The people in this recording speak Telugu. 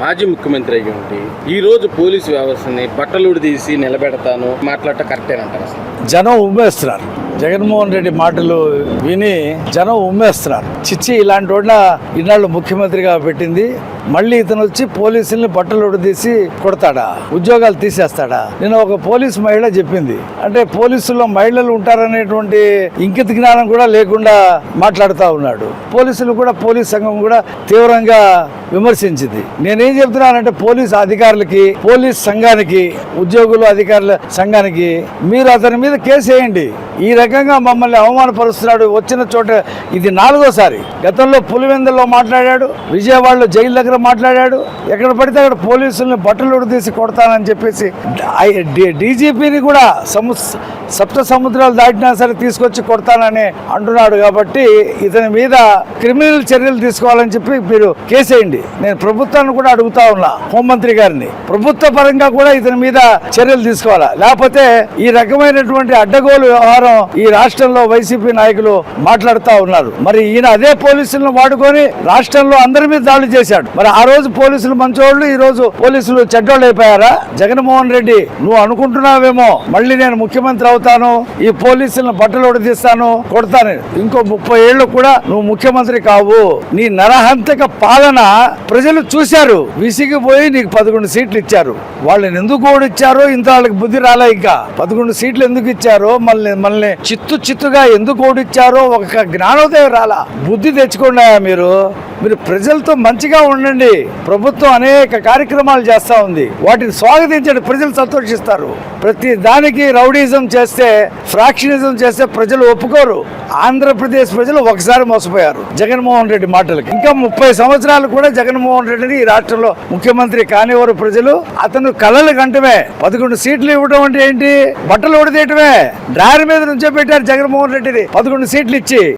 మాజీ ముఖ్యమంత్రి అయ్యి ఉండి ఈ రోజు పోలీసు వ్యవస్థని బట్టలుడి తీసి నిలబెడతాను మాట్లాడటం కరెక్టేనంటారు అసలు జనం ఉమ్మేస్తున్నారు. జగన్మోహన్ రెడ్డి మాటలు విని జనం ఉమ్మేస్తున్నారు. చిచ్చి ఇలాంటి వాడిన ఇన్నాళ్ళు ముఖ్యమంత్రిగా పెట్టింది. మళ్ళీ ఇతను వచ్చి పోలీసుల్ని బట్టలు తీసి కొడతాడా? ఉద్యోగాలు తీసేస్తాడా? నేను ఒక పోలీస్ మహిళ చెప్పింది. అంటే పోలీసుల్లో మహిళలు ఉంటారనేటువంటి ఇంకిత జ్ఞానం కూడా లేకుండా మాట్లాడుతూ ఉన్నాడు. పోలీసులు కూడా పోలీస్ సంఘం కూడా తీవ్రంగా విమర్శించింది. నేనేం చెప్తున్నానంటే పోలీస్ అధికారులకి పోలీస్ సంఘానికి ఉద్యోగులు అధికారుల సంఘానికి మీరు అతని మీద కేసు వేయండి. ఈ రకంగా మమ్మల్ని అవమానపరుస్తున్నాడు వచ్చిన చోట. ఇది నాలుగోసారి. గతంలో పులివెందులో మాట్లాడాడు విజయవాడలో జైలు దగ్గర మాట్లాడాడు. ఎక్కడ పడితే అక్కడ పోలీసుల్ని బట్టలు తీసి కొడతానని చెప్పేసి డీజీపీని కూడా సము సప్త సముద్రాలు దాటినా సరే తీసుకొచ్చి కొడతానని అంటున్నాడు కాబట్టి ఇతని మీద క్రిమినల్ చర్యలు తీసుకోవాలని చెప్పి మీరు కేసేయండి. నేను ప్రభుత్వాన్ని కూడా అడుగుతా ఉన్నా హోంమంత్రి గారిని. ప్రభుత్వ పరంగా కూడా ఇతని మీద చర్యలు తీసుకోవాలా? లేకపోతే ఈ రకమైనటువంటి అడ్డగోలు వ్యవహారం ఈ రాష్ట్రంలో వైసీపీ నాయకులు మాట్లాడుతూ ఉన్నారు. మరి ఈయన అదే పోలీసులను వాడుకొని రాష్ట్రంలో అందరి మీద దాడులు చేశాడు. మరి ఆ రోజు పోలీసులు మంచోళ్ళు ఈ రోజు పోలీసులు చెడ్డోళ్ళు అయిపోయారా? జగన్మోహన్ రెడ్డి నువ్వు అనుకుంటున్నావేమో మళ్ళీ నేను ముఖ్యమంత్రి అవుతాను ఈ పోలీసులను బట్టలు ఉడదీస్తాను కొడతాను. ఇంకో ముప్పై ఏళ్ళు కూడా నువ్వు ముఖ్యమంత్రి కావు. నీ నరహంతక పాలన ప్రజలు చూశారు విసిగిపోయి నీకు పదకొండు సీట్లు ఇచ్చారు. వాళ్ళని ఎందుకు ఓడిచ్చారో ఇంత వాళ్ళకి బుద్ధి రాలే ఇంకా. పదకొండు సీట్లు ఎందుకు ఇచ్చారో మళ్ళీ మళ్ళీ చిత్తు చిత్తుగా ఎందుకు ఓడిచ్చారో ఒక జ్ఞానోదయం రాలా. బుద్ధి తెచ్చుకున్నాయా మీరు. మీరు ప్రజలతో మంచిగా ఉండండి. ప్రభుత్వం అనేక కార్యక్రమాలు చేస్తా ఉంది. వాటిని స్వాగతించండి. ప్రజలు సంతోషిస్తారు. ప్రతి దానికి రౌడీజం చేస్తే ఫ్రాక్షనిజం చేస్తే ప్రజలు ఒప్పుకోరు. ఆంధ్రప్రదేశ్ ప్రజలు ఒకసారి మోసపోయారు. జగన్మోహన్ రెడ్డి మాటలకి. ఇంకా ముప్పై సంవత్సరాలు కూడా జగన్మోహన్ రెడ్డిని ఈ రాష్ట్రంలో ముఖ్యమంత్రి కానివారు ప్రజలు అతను కళలు కంటమే. పదకొండు సీట్లు ఇవ్వడం అంటే ఏంటి? బట్టలు ఉడదీయటమే. డ్రాయర్ మీద నుంచో పెట్టారు జగన్మోహన్ రెడ్డిని. పదకొండు సీట్లు ఇచ్చి.